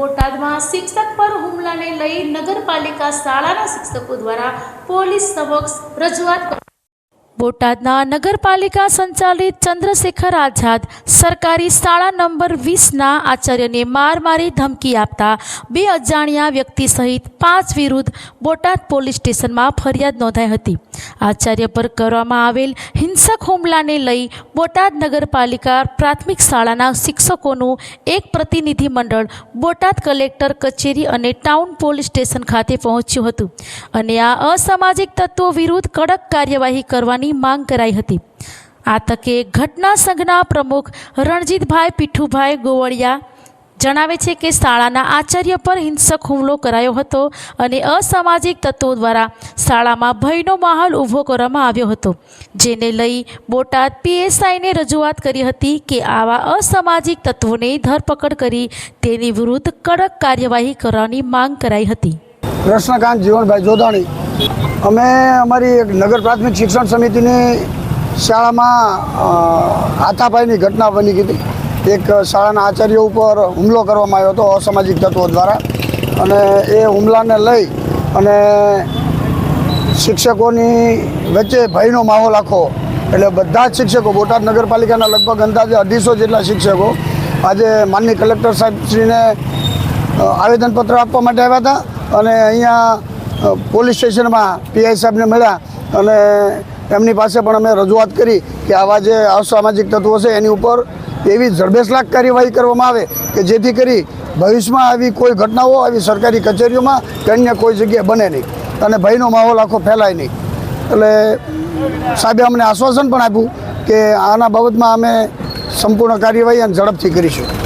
બોટાદમાં શિક્ષક પર હુમલાને લઈ નગરપાલિકા શાળાના શિક્ષકો દ્વારા પોલીસ સમક્ષ રજૂઆત બોટાદના નગરપાલિકા સંચાલિત ચંદ્રશેખર આઝાદ સરકારી શાળા નંબર વીસના આચાર્યને માર મારી ધમકી આપતા બે અજાણ્યા વ્યક્તિ સહિત પાંચ વિરુદ્ધ બોટાદ પોલીસ સ્ટેશનમાં ફરિયાદ નોંધાઈ હતી. આચાર્ય પર કરવામાં આવેલ હિંસક હુમલાને લઈ બોટાદ નગરપાલિકા પ્રાથમિક શાળાના શિક્ષકોનું એક પ્રતિનિધિ મંડળ બોટાદ કલેક્ટર કચેરી અને ટાઉન પોલીસ સ્ટેશન ખાતે પહોંચ્યું હતું અને આ અસામાજિક તત્વો વિરુદ્ધ કડક કાર્યવાહી કરવાની માંગ કરાઈ હતી. આ તકે ઘટના સંઘના પ્રમુખ રણજીતભાઈ પીઠુભાઈ ગોવળિયા જણાવે છે કે શાળાના આચાર્ય પર હિંસક હુમલો કરાયો હતો અને અસામાજિક તત્વો દ્વારા શાળામાં ભયનો માહોલ ઊભો કરવામાં આવ્યો હતો, જેને લઈ બોટાદ પીએસઆઈને રજૂઆત કરી હતી કે આવા અસામાજિક તત્વોને ધરપકડ કરી તેની વિરુદ્ધ કડક કાર્યવાહી કરવાની માંગ કરાઈ હતી. કૃષ્ણકાંત જીવનભાઈ જોધાણી. અમે અમારી એક નગર પ્રાથમિક શિક્ષણ સમિતિની શાળામાં આતાભાઈની ઘટના બની હતી એક શાળાના આચાર્ય ઉપર હુમલો કરવામાં આવ્યો હતો અસામાજિક તત્વો દ્વારા. અને એ હુમલાને લઈ અને શિક્ષકોની વચ્ચે ભયનો માહોલ આખો. એટલે બધા જ શિક્ષકો, બોટાદ નગરપાલિકાના લગભગ અંદાજે અઢીસો જેટલા શિક્ષકો આજે માનની કલેક્ટર સાહેબશ્રીને આવેદનપત્ર આપવા માટે આવ્યા હતા. અને અહીંયા પોલીસ સ્ટેશનમાં પીઆઈ સાહેબને મળ્યા અને એમની પાસે પણ અમે રજૂઆત કરી કે આવા જે અસામાજિક તત્વો છે એની ઉપર એવી જડબેસલાક કાર્યવાહી કરવામાં આવે કે જેથી કરી ભવિષ્યમાં આવી કોઈ ઘટનાઓ આવી સરકારી કચેરીઓમાં કે અન્ય કોઈ જગ્યાએ બને નહીં અને ભયનો માહોલ આખો ફેલાય નહીં. એટલે સાહેબે અમને આશ્વાસન પણ આપ્યું કે આના બાબતમાં અમે સંપૂર્ણ કાર્યવાહી અને ઝડપથી કરીશું.